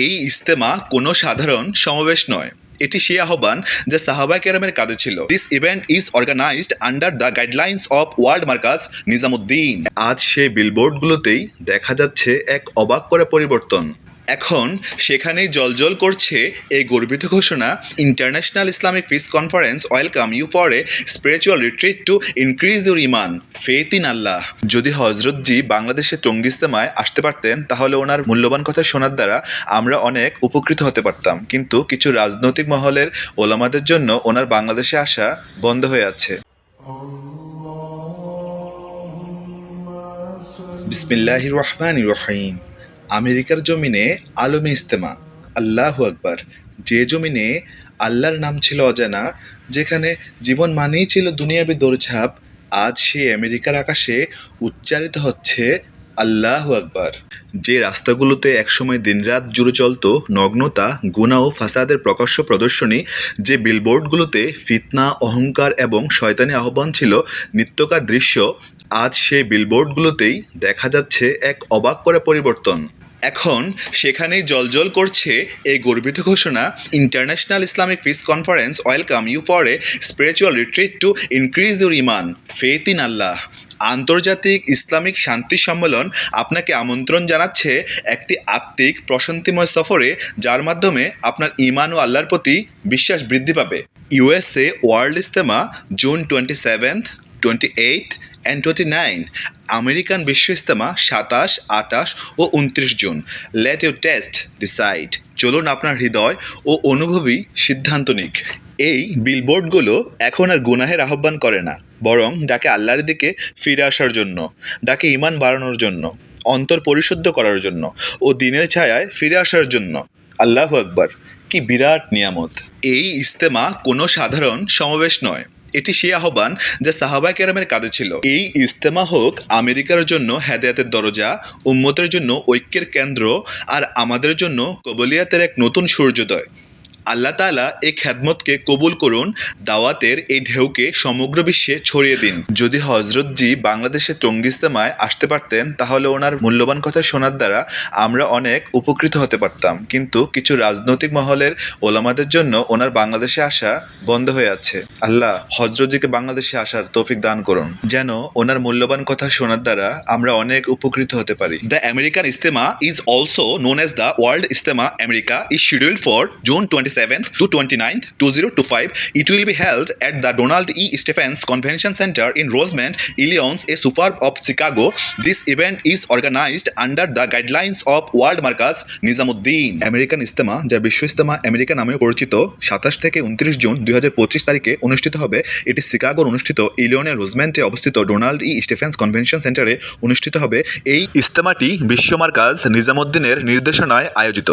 এই ইজতেমা কোনো সাধারণ সমাবেশ নয়। এটি সেই আহ্বান যা সাহাবা কেরামের কাজে ছিল। This event is organized under the guidelines of world Markaz Nizamuddin আজ সে বিলবোর্ডগুলোতেই দেখা যাচ্ছে এক অবাক করে পরিবর্তন। এখন সেখানেই জলজল করছে এই গর্বিত ঘোষণা। International Islamic peace conference welcome you for a spiritual retreat to increase your Iman faith in আল্লাহ যদি হজরতজি বাংলাদেশে টঙ্গিস্তেমায় আসতে পারতেন, তাহলে ওনার মূল্যবান কথা শোনার দ্বারা আমরা অনেক উপকৃত হতে পারতাম। কিন্তু কিছু রাজনৈতিক মহলের ওলামাদের জন্য ওনার বাংলাদেশে আসা বন্ধ হয়ে আছে। বিসমিল্লাহ রহমান রহিম। আমেরিকার জমিনে আলমী ইস্তেমা, আল্লাহ আকবার। যে জমিনে আল্লাহর নাম ছিল অজানা, যেখানে জীবন মানেই ছিল দুনিয়াবি দৌড়ঝাঁপ, আজ সেই আমেরিকার আকাশে উচ্চারিত হচ্ছে আল্লাহ আকবার। যে রাস্তাগুলোতে একসময় দিনরাত জুড়ে চলত নগ্নতা, গুণা ও ফাসাদের প্রকাশ্য প্রদর্শনী, যে বিলবোর্ডগুলোতে ফিতনা, অহংকার এবং শয়তানি আহ্বান ছিল নিত্যকার দৃশ্য, আজ সেই বিলবোর্ডগুলোতেই দেখা যাচ্ছে এক অবাক করা পরিবর্তন। এখন সেখানেই জলজল করছে এই গর্বিত ঘোষণা international Islamic peace conference welcome you for a spiritual retreat to increase your Iman faith in আল্লাহ আন্তর্জাতিক ইসলামিক শান্তি সম্মেলন আপনাকে আমন্ত্রণ জানাচ্ছে একটি আত্মিক প্রশান্তিময় সফরে, যার মাধ্যমে আপনার ইমান ও আল্লাহর প্রতি বিশ্বাস বৃদ্ধি পাবে। USA world Ijtema June twenty seventh twenty eight and twenty nine American বিশ্ব ইস্তেমা সাতাশ, আটাশ ও উনত্রিশ June. Let you test decide চলুন আপনার হৃদয় ও অনুভবী সিদ্ধান্ত নিক। এই বিলবোর্ডগুলো এখন আর গুনাহের আহ্বান করে না, বরং ডাকে আল্লাহর দিকে ফিরে আসার জন্য, ডাকে ইমান বাড়ানোর জন্য, অন্তর পরিশুদ্ধ করার জন্য ও দিনের ছায়ায় ফিরে আসার জন্য। আল্লাহ আকবার, কি বিরাট নিয়ামত। এই ইস্তেমা কোনো সাধারণ সমাবেশ নয়। এটি সেই আহ্বান যা সাহাবা কেরামের কাঁধে ছিল। এই ইস্তেমা হোক আমেরিকার জন্য হেদায়াতের দরজা, উম্মতের জন্য ঐক্যের কেন্দ্র আর আমাদের জন্য কবলিয়াতের এক নতুন সূর্যোদয়। আল্লাহ তাআলা এই খ্যাদমতকে কবুল করুন, দাওয়াতের এই ঢেউকে সমগ্র বিশ্বে ছড়িয়ে দিন। যদি হজরতজি বাংলাদেশে টঙ্গিস্তেমায় আসতে পারতেন, তাহলে ওনার মূল্যবান কথা শোনার দ্বারা আমরা অনেক উপকৃত হতে পারতাম। কিন্তু কিছু রাজনৈতিক মহলের ওলামাদের জন্য ওনার বাংলাদেশে আসা বন্ধ হয়ে আছে। আল্লাহ হজরতজিকে বাংলাদেশে আসার তৌফিক দান করুন। যেন ওনার মূল্যবান কথা শোনার দ্বারা আমরা অনেক উপকৃত হতে পারি। The American Ijtema is also known as the world Ijtema America is scheduled for June twenty seventh to twenty ninth two zero two five it will be held at the Donald E. Stephens Convention Center in Rosemont, Illinois, a suburb of Chicago. This event is organized under the guidelines of World Markaz Nizamuddin. American ইস্তেমা যা বিশ্ব ইস্তেমা America নামেও পরিচিত সাতাশ থেকে উনত্রিশ June দুই হাজার পঁচিশ তারিখে অনুষ্ঠিত হবে এটি শিকাগোর অনুষ্ঠিত ইলিয়নের রোজমেন্টে অবস্থিত ডোনাল্ড ই স্টেফেন্স কনভেনশন সেন্টারে অনুষ্ঠিত হবে এই ইস্তেমাটি বিশ্ব মার্কাজ নিজামুদ্দিনের নির্দেশনায় আয়োজিত